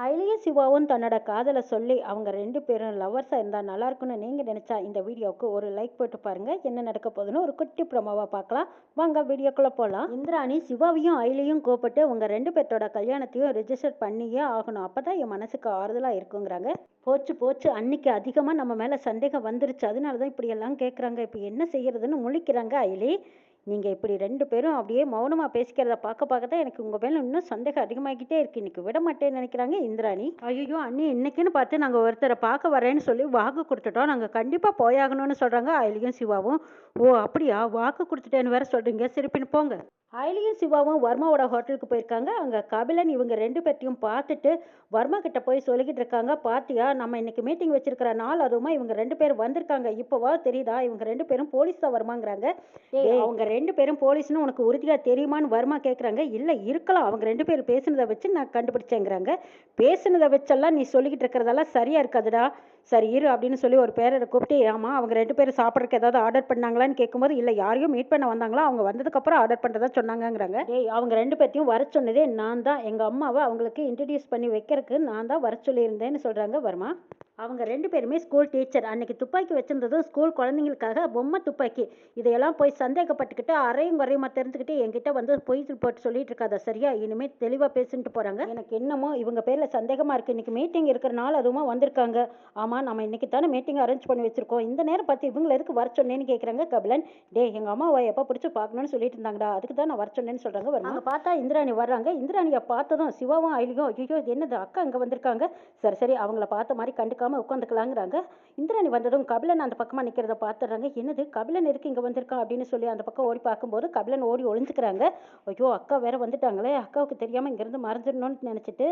அயிலியும் சிவாவும் தன்னோட காதலை சொல்லி அவங்க ரெண்டு பேரும் லவ்வர்ஸாக இருந்தால் நல்லா இருக்கும்னு நீங்கள் நினச்சா இந்த வீடியோவுக்கு ஒரு லைக் போட்டு பாருங்கள் என்ன நடக்க போகுதுன்னு ஒரு குட்டி ப்ரொமோவாக பார்க்கலாம். வாங்க வீடியோக்குள்ளே போகலாம் இந்திராணி சிவாவையும் ஐலியும் கூப்பிட்டு உங்கள் ரெண்டு பேர்த்தோட கல்யாணத்தையும் ரிஜிஸ்டர் பண்ணியே ஆகணும். அப்போ தான் என் மனசுக்கு ஆறுதலாக இருக்குங்கிறாங்க. போச்சு போச்சு. அன்னைக்கு அதிகமாக நம்ம மேலே சந்தேகம் வந்துருச்சு. அதனால தான் இப்படியெல்லாம் கேட்குறாங்க இப்போ என்ன செய்யறதுன்னு முழிக்கிறாங்க அயிலி. நீங்கள் இப்படி ரெண்டு பேரும் அப்படியே மௌனமாக பேசிக்கிறத பார்க்க பார்க்க தான் எனக்கு உங்கள் மேலே இன்னும் சந்தேகம் அதிகமாகிக்கிட்டே இருக்கு. இன்னைக்கு விட மாட்டேன்னு நினைக்கிறாங்க இந்திராணி. ஐயோ அண்ணி இன்னைக்குன்னு பார்த்து நாங்கள் ஒருத்தரை பார்க்க வரேன்னு சொல்லி வாக்கு கொடுத்துட்டோம். நாங்கள் கண்டிப்பாக போயாகணும்னு சொல்கிறாங்க அயலியும் சிவாவும். ஓ அப்படியா? வாக்கு கொடுத்துட்டேன்னு வேற சொல்கிறீங்க சிரிப்பின்னு போங்க. அயலியும் சிவாவும் வர்மாவோட ஹோட்டலுக்கு போயிருக்காங்க. அங்கே கபிலன் இவங்க ரெண்டு பேர்த்தையும் பார்த்துட்டு வர்மா கிட்ட போய் சொல்லிக்கிட்டு இருக்காங்க. பாத்தியா நம்ம இன்னைக்கு மீட்டிங் வச்சிருக்கிற நாள் அதுவுமா இவங்க ரெண்டு பேரும் வந்திருக்காங்க. இப்போவா தெரியுதா? இவங்க ரெண்டு பேரும் போலீஸ் தான் வருமாங்கிறாங்க. அவங்க ரெண்டு பேரும் போலீஸ்னு உனக்கு உறுதியா தெரியுமான்னு வர்மா கேட்குறாங்க இல்லை இருக்கலாம். அவங்க ரெண்டு பேரும் பேசுனதை வச்சு நான் கண்டுபிடிச்சேங்கிறாங்க. பேசுனதை வச்செல்லாம் நீ சொல்லிக்கிட்டு இருக்கிறதெல்லாம் சரியா இருக்காதுடா. சரி இரு அப்படின்னு சொல்லி ஒரு பேரரை கூப்பிட்டு ஆமாம் அவங்க ரெண்டு பேரும் சாப்பிட்றதுக்கு ஏதாவது ஆர்டர் பண்ணாங்களான்னு கேட்கும்போது இல்லை யாரையும் மீட் பண்ண வந்தாங்களா? அவங்க வந்ததுக்கப்புறம் ஆர்டர் பண்ணுறதா சொன்னாங்கங்கிறாங்க. ஏய் அவங்க ரெண்டு பேர்த்தையும் வர சொன்னதே நான் தான். எங்கள் அம்மாவை அவங்களுக்கு இன்ட்ரடியூஸ் பண்ணி வைக்கிறதுக்கு நான் தான் வர சொல்லியிருந்தேன்னு சொல்கிறாங்க வர்மா? அவங்க ரெண்டு பேருமே ஸ்கூல் டீச்சர் அன்னைக்கு துப்பாக்கி வச்சிருந்ததும் ஸ்கூல் குழந்தைங்களுக்காக பொம்மை துப்பாக்கி. இதையெல்லாம் போய் சந்தேகப்பட்டுக்கிட்டு அரையும் குறையுமா தெரிஞ்சுக்கிட்டு என்கிட்ட வந்து பொய் போட்டு சொல்லிட்டு இருக்காத சரியா? இனிமேல் தெளிவாக பேசிட்டு போகிறாங்க எனக்கு என்னமோ இவங்க பேரில் சந்தேகமாக இருக்குது இன்னைக்கு மீட்டிங் இருக்கிறனால அதுவுமா வந்திருக்காங்க. ஆமாம் நம்ம இன்னைக்கு தானே மீட்டிங் அரேஞ்ச் பண்ணி வச்சிருக்கோம். இந்த நேரம் பார்த்து இவங்களை எதுக்கு வர சொன்னேன்னு கேட்குறாங்க கபிலன். டே எங்கள் அம்மாவை எப்போ பிடிச்சி பார்க்கணும்னு சொல்லிட்டு இருந்தாங்கடா. அதுக்கு தான் நான் வர சொன்னேன்னு சொல்கிறாங்க வருவாங்க பார்த்தா இந்திராணி வர்றாங்க. இந்திராணியை பார்த்ததும் சிவாவும் ஐலியும் ஐயோ என்னது அக்கா இங்கே வந்திருக்காங்க? சரி சரி அவங்கள பார்த்த மாதிரி கண்டுக்காம உட்காந்துக்கலாங்கிறாங்க இந்திராணி வந்ததும் கபிலன் அந்த பக்கமாக நிற்கிறத பார்த்துடுறாங்க. என்னது கபிலன் இருக்கு இங்கே வந்திருக்கான் அப்படின்னு சொல்லி அந்த பக்கம் ஓடி பார்க்கும்போது கபிலன் ஓடி ஒளிஞ்சுக்கிறாங்க. ஐயோ அக்கா வேற வந்துட்டாங்களே. அக்காவுக்கு தெரியாமல் இங்கேருந்து மறைஞ்சிடணும்னு நினச்சிட்டு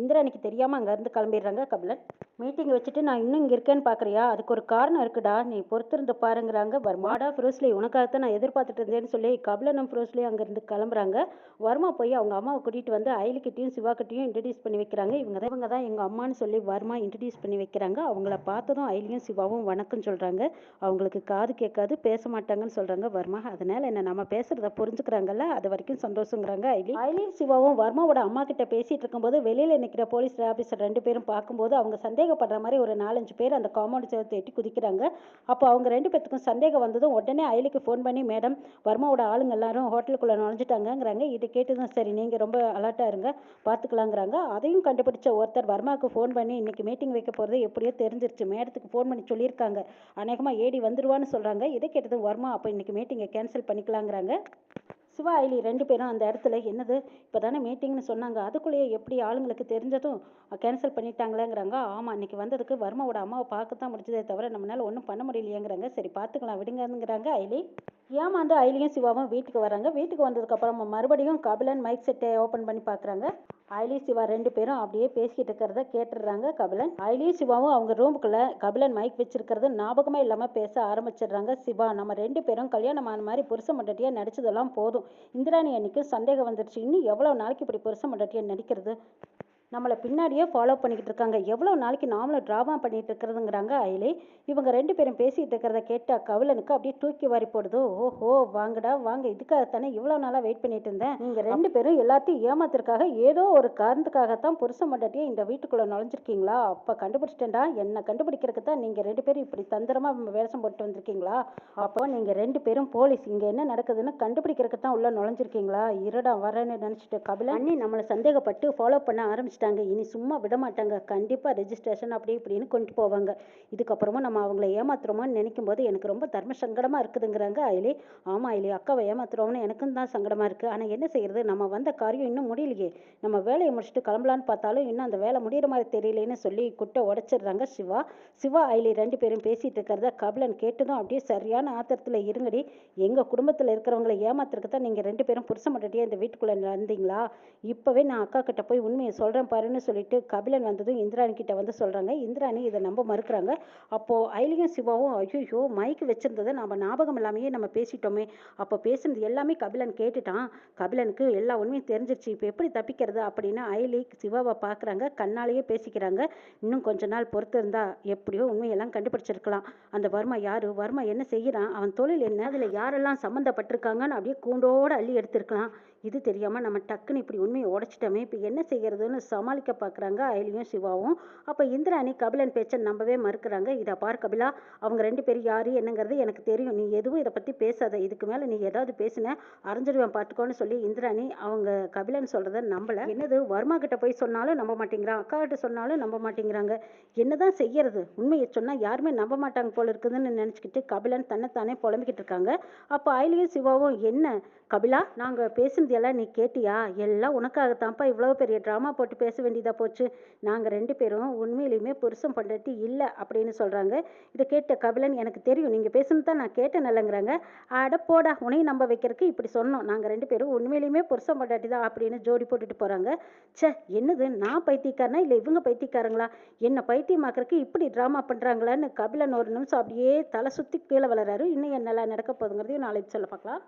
இந்திராணிக்கு தெரியாமல் அங்கேருந்து கிளம்பிடுறாங்க கபிலன். மீட்டிங் வச்சுட்டு நான் இன்னும் இங்கே இருக்கேன்னு பார்க்குறியா அதுக்கு ஒரு காரணம் இருக்குடா. நீ பொறுத்திருந்து பாருங்கிறாங்க வர்மாடா ஃப்ரோஸ்லி உனக்காகத்தான் நான் எதிர்பார்த்துட்டு இருந்தேன்னு சொல்லி கபிலனும் ஃப்ரோஸ்லி அங்கேருந்து கிளம்புறாங்க. வர்மா போய் அவங்க அம்மாவை கூட்டிகிட்டு வந்து அயலுக்கிட்டையும் சிவாக்கிட்டையும் இன்ட்ரடியூஸ் பண்ணி வைக்கிறாங்க. இவங்க தான் இவங்க தான் எங்கள் அம்மான்னு சொல்லி வர்மா இன்ட்ரடியூஸ் பண்ணி வைக்கிறாங்க. அவங்கள பார்த்ததும் அயலியும் சிவாவும் வணக்கம் சொல்கிறாங்க அவங்களுக்கு காது கேட்காது பேச மாட்டாங்கன்னு சொல்கிறாங்க வர்மா. அதனால் என்ன நம்ம பேசுகிறத புரிஞ்சுக்கிறாங்கல்ல? அது வரைக்கும் சந்தோஷங்கிறாங்க அயலி. அயலியும் சிவாவும் வர்மாவோட அம்மா கிட்ட பேசிகிட்டு இருக்கும்போது வெளியில் நிற்கிற போலீஸ் ஆஃபீஸர் ரெண்டு பேரும் பார்க்கும்போது அவங்க சந்தேகப்படுற மாதிரி ஒரு நாலஞ்சு பேர் அந்த காம்பவுண்ட் சேர்த்து எட்டி குதிக்கிறாங்க. அப்போ அவங்க ரெண்டு பேத்துக்கும் சந்தேகம் வந்ததும் உடனே அயலுக்கு ஃபோன் பண்ணி மேடம் வர்மாவோட ஆளுங்க எல்லாரும் ஹோட்டலுக்குள்ளே நுழைஞ்சிட்டாங்கங்கிறாங்க. இது கேட்டதும் சரி நீங்கள் ரொம்ப அலர்ட்டாக இருங்க பார்த்துக்கலாங்கிறாங்க. அதையும் கண்டுபிடிச்ச ஒருத்தர் வர்மாவுக்கு ஃபோன் பண்ணி இன்றைக்கி மீட்டிங் வைக்க போகிறது எப்படியோ தெரிஞ்சிருச்சு. மேடத்துக்கு ஃபோன் பண்ணி சொல்லியிருக்காங்க. அநேகமாக ஏடி வந்துருவான்னு சொல்கிறாங்க இதை கேட்டதும் வர்மா அப்போ இன்றைக்கி மீட்டிங்கை கேன்சல் பண்ணிக்கலாங்கிறாங்க. சிவா ஐலி ரெண்டு பேரும் அந்த இடத்துல என்னது? இப்போ தானே மீட்டிங்னு சொன்னாங்க. அதுக்குள்ளேயே எப்படி ஆளுங்களுக்கு தெரிஞ்சதும் கேன்சல் பண்ணிட்டாங்களேங்கிறாங்க. ஆமாம் இன்னைக்கு வந்ததுக்கு வர்மாவோட அம்மாவை பார்க்க தான் முடிஞ்சதே தவிர நம்மளால ஒன்றும் பண்ண முடியலையேங்கிறாங்க. சரி பார்த்துக்கலாம் விடுங்கங்கிறாங்க ஐலி ஏமாந்து ஐலியும் சிவாவும் வீட்டுக்கு வராங்க. வீட்டுக்கு வந்ததுக்கப்புறம் மறுபடியும் கபிலன் மைக் செட்டை ஓப்பன் பண்ணி பார்க்குறாங்க ஐலி சிவா ரெண்டு பேரும் அப்படியே பேசிக்கிட்டு இருக்கிறத கேட்டுடுறாங்க கபிலன். ஐலி சிவாவும் அவங்க ரூமுக்குள்ள கபிலன் மைக் வச்சிருக்கிறது ஞாபகமே இல்லாமல் பேச ஆரம்பிச்சிடுறாங்க. சிவா நம்ம ரெண்டு பேரும் கல்யாணம் ஆன மாதிரி புருஷ மண்டட்டியாக நடிச்சதெல்லாம் போதும். இந்திராணி அன்னைக்கு சந்தேகம் வந்துருச்சு. இன்னும் எவ்வளோ நாளைக்கு இப்படி புருஷ மண்டட்டியாக நடிக்கிறது? நம்மளை பின்னாடியே ஃபாலோ பண்ணிக்கிட்டு இருக்காங்க. எவ்வளோ நாளைக்கு நாமளும் ட்ராமா பண்ணிட்டு இருக்கிறதுங்கிறாங்க அயலி. இவங்க ரெண்டு பேரும் பேசிகிட்டு இருக்கிறத கேட்ட கவிலனுக்கு அப்படியே தூக்கி வாரி போடுது. ஓஹோ வாங்கடா வாங்க. இதுக்காகத்தானே இவ்வளோ நாளாக வெயிட் பண்ணிட்டு இருந்தேன். நீங்கள் ரெண்டு பேரும் எல்லாத்தையும் ஏமாத்துறதுக்காக ஏதோ ஒரு காரணத்துக்காகத்தான் புருஷ மண்டாட்டியே இந்த வீட்டுக்குள்ளே நுழைஞ்சிருக்கீங்களா? அப்போ கண்டுபிடிச்சிட்டேன்டா. என்னை கண்டுபிடிக்கிறதுக்கு தான் நீங்கள் ரெண்டு பேரும் இப்படி தந்திரமாக வேஷம் போட்டு வந்திருக்கீங்களா? அப்போ நீங்கள் ரெண்டு பேரும் போலீஸ் இங்கே என்ன நடக்குதுன்னு கண்டுபிடிக்கிறதுக்கு தான் உள்ளே நுழைஞ்சிருக்கீங்களா? இருடா வரேன்னு நினச்சிட்டு கபிலன் அண்ணி நம்மளை சந்தேகப்பட்டு ஃபாலோ பண்ண ஆரம்பிச்சிட்டாங்க இனி சும்மா விட மாட்டாங்க. கண்டிப்பாக ரெஜிஸ்ட்ரேஷன் அப்படி இப்படின்னு கொண்டு போவாங்க. இதுக்கப்புறமா நம்ம அவங்கள ஏமாத்துறோமான்னு நினைக்கும் போது எனக்கு ரொம்ப தர்ம சங்கடமாக இருக்குதுங்கிறாங்க அயலி. ஆமாம் அயலி அக்காவை ஏமாத்துறோம்னு எனக்கும் தான் சங்கடமாக இருக்குது ஆனால் என்ன செய்யறது? நம்ம வந்த காரியம் இன்னும் முடியலையே. நம்ம வேலையை முடிச்சுட்டு கிளம்பலான்னு பார்த்தாலும் இன்னும் அந்த வேலை முடிகிற மாதிரி தெரியலேன்னு சொல்லி குட்டை உடச்சிடுறாங்க சிவா. சிவா அயலி ரெண்டு பேரும் பேசிகிட்டு இருக்கிறத கபிலன் கேட்டதும் அப்படியே சரியான ஆத்திரத்தில் இருங்கடி. எங்கள் குடும்பத்தில் இருக்கிறவங்களை ஏமாத்துறதுக்கு தான் நீங்கள் ரெண்டு பேரும் புருஷ மட்டட்டியே இந்த வீட்டுக்குள்ளே நடந்தீங்களா இப்போவே நான் அக்கா கிட்ட போய் உண்மையை சொல்கிறேன் பாருன்னு சொல்லிட்டு கபிலன் வந்ததும் இந்திராணி கிட்ட வந்து சொல்கிறாங்க இந்திராணி இதை நம்ப மறுக்கிறாங்க. அப்போது ஐலியும் சிவாவும் ஐயோ மைக் வச்சிருந்ததை நம்ம ஞாபகம் இல்லாமையே நம்ம பேசிட்டோமே. அப்போ பேசுனது எல்லாமே கபிலன் கேட்டுட்டான். கபிலனுக்கு எல்லா உண்மையும் தெரிஞ்சிருச்சு. இப்போ எப்படி தப்பிக்கிறது அப்படின்னு ஐலி சிவாவை பார்க்குறாங்க. கண்ணாலேயே பேசிக்கிறாங்க. இன்னும் கொஞ்ச நாள் பொறுத்து இருந்தா எப்படியோ உண்மையெல்லாம் கண்டுபிடிச்சிருக்கலாம். அந்த வர்மா யாரு? வர்மா என்ன செய்கிறான் அவன் தொழில் என்ன? அதில் யாரெல்லாம் சம்மந்தப்பட்டிருக்காங்கன்னு அப்படியே கூண்டோட அள்ளி எடுத்திருக்கலாம். இது தெரியாமல் நம்ம டக்குன்னு இப்படி உண்மையை உடச்சிட்டோமே. இப்போ என்ன செய்யறதுன்னு சமாளிக்க பார்க்குறாங்க அயலியும் சிவாவும். அப்போ இந்திராணி கபிலன் பேச்சை நம்பவே மறுக்கிறாங்க. இதை பார் கபிலா அவங்க ரெண்டு பேரும் யார் என்னங்கிறது எனக்கு தெரியும். நீ எதுவும் இதை பற்றி பேசாத. இதுக்கு மேலே நீ ஏதாவது பேசின அரைஞ்சிடுவேன் பார்த்துக்கோன்னு சொல்லி இந்திராணி அவங்க கபிலன் சொல்கிறத நம்பலை. என்னது வர்மா கிட்ட போய் சொன்னாலும் நம்ப மாட்டேங்கிறான் அக்கா கிட்ட சொன்னாலும் நம்ப மாட்டேங்கிறாங்க. என்னதான் செய்யறது? உண்மையை சொன்னால் யாருமே நம்ப மாட்டாங்க போல இருக்குதுன்னு நினச்சிக்கிட்டு கபிலன் தன்னைத்தானே புலம்பிக்கிட்டு இருக்காங்க. அப்போ அயலியும் சிவாவும் என்ன கபிலா நாங்கள் பேசுனது எல்லாம் நீ கேட்டியா? எல்லாம் உனக்காகத்தான்ப்பா. இவ்வளோ பெரிய ட்ராமா போட்டு பேச வேண்டியதாக போச்சு. நாங்கள் ரெண்டு பேரும் உண்மையிலையுமே புருஷன் பண்டாட்டி இல்லை அப்படின்னு சொல்கிறாங்க இதை கேட்ட கபிலன் எனக்கு தெரியும் நீங்கள் பேசுனது தான் நான் கேட்டேன் நல்லங்கிறாங்க. அட போடா உனையும் நம்ப வைக்கிறதுக்கு இப்படி சொன்னோம். நாங்கள் ரெண்டு பேரும் உண்மையிலையுமே புருஷன் பண்டாட்டி தான் அப்படின்னு ஜோடி போட்டுட்டு போகிறாங்க ச்சே என்னது? நான் பைத்தியக்காரனா? இல்லை இவங்க பைத்தியக்காரங்களா? என்னை பைத்தியமாக்குறதுக்கு இப்படி ட்ராமா பண்ணுறாங்களான்னு கபிலன் ஒரு நிமிஷம் அப்படியே தலை சுற்றி கீழே வளராரு இன்னும் என்னெல்லாம் நடக்க போகுதுங்கிறதையும் நாளைக்கு சொல்ல பார்க்கலாம்.